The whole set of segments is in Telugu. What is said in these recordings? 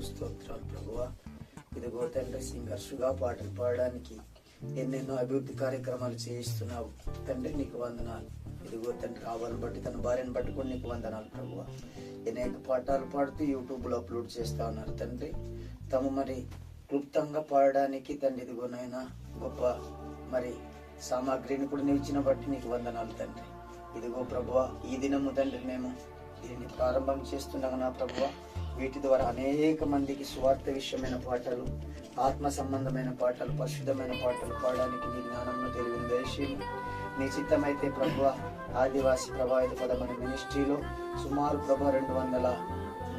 స్తోత్రాలు ప్రభువ. ఇదిగో తండ్రి సింగర్స్గా పాటలు పాడడానికి ఎన్నెన్నో అభివృద్ధి కార్యక్రమాలు చేయిస్తున్నావు. తండ్రి నీకు వందనాలు. ఇదిగో తండ్రి ఆవాలను బట్టి తన భార్యను పట్టుకొని నీకు వందనాలు ప్రభువ. అనేక పాఠాలు పాడుతూ యూట్యూబ్లో అప్లోడ్ చేస్తా ఉన్నారు తండ్రి. తమ మరి క్లుప్తంగా పాడడానికి తండ్రి ఇదిగోనైనా గొప్ప మరి సామాగ్రిని కూడా నిలిచిన బట్టి నీకు వందనాలు తండ్రి. ఇదిగో ప్రభువ ఈ దినము తండ్రి మేము దీన్ని ప్రారంభం చేస్తుండగా నా ప్రభువ. వీటి ద్వారా అనేక మందికి స్వార్థ విషయమైన పాటలు ఆత్మ సంబంధమైన పాటలు పరిశుద్ధమైన పాటలు పాడడానికి నీ జ్ఞానంలో తెలివిన దయచేయము. నీ చిత్తమైతే ప్రభువ ఆదివాసి ప్రభావిత పదమైన మినిస్ట్రీలో సుమారు ప్రభు రెండు వందల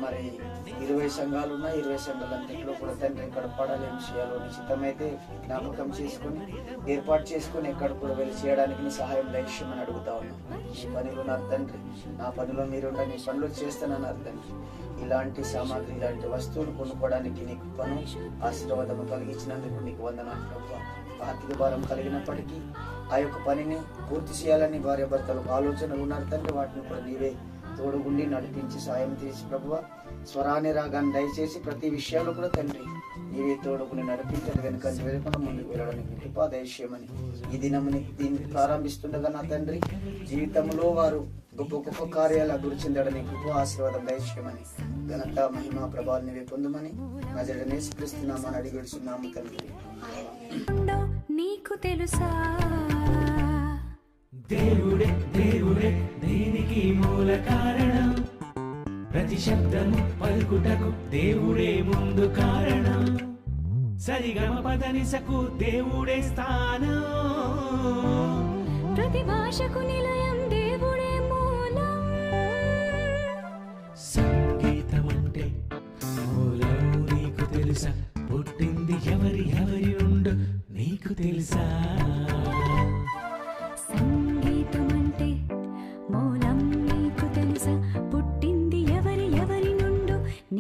మరి ఇరవై సంఘాలు ఉన్నాయి ఇరవై సంఘాలంతట్లో కూడా తండ్రి ఇక్కడ పడాలేని చేయాలో నిశ్చితమైతే జ్ఞాపకం చేసుకుని ఏర్పాటు చేసుకుని ఎక్కడ కూడా వెళ్ళి చేయడానికి సహాయం దైశ్యమని అడుగుతా ఉన్నాం. ఈ పనిలో ఉన్నారు తండ్రి. నా పనిలో మీరుండ నీ పనులు చేస్తానన్నారు తండ్రి. ఇలాంటి సామాగ్రి ఇలాంటి వస్తువులు కొనుక్కోవడానికి నీకు పను ఆశీర్వాదం కలిగించినందుకు నీకు వందనాలు ప్రభు. ఆర్థిక భారం కలిగినప్పటికీ ఆ యొక్క పనిని పూర్తి చేయాలని భార్య భర్తలకు ఆలోచనలు ఉన్నారు తండ్రి. వాటిని కూడా నీవే తోడుగుండి నడిపించి సాయం చేసి ప్రభువ స్వరాన్ని రాగాన్ని దయచేసి ప్రతి విషయంలో కూడా తండ్రి నీవే తోడుకుని నడిపించండి కనుక వెళ్ళకుండా ముందుకు వెళ్ళడానికి కృపా దయచేయమని ఈ దినముని దీన్ని ప్రారంభిస్తుండగా నా తండ్రి జీవితంలో వారు గొప్ప గొప్ప కార్యాలు అభివృద్ధి చెందడానికి కృప ఆశీర్వాదం దయచేయమని ఘనత మహిమ ప్రభావాలు నీవే పొందమని నజడనేసి క్రిస్తున్నామని అడిగి తండ్రి. నీకు తెలుసా? దీనికి మూల కారణం. ప్రతి శబ్దము పలుకుటకు దేవుడే ముందు కారణం. సరిగమ పదనిసకు దేవుడే స్థానం. ప్రతి భాషకు నిలయం దేవుడే మూలం. సంగీతం అంటే మూలం నీకు తెలుసా? పుట్టింది ఎవరి ఎవరి నుండో నీకు తెలుసా?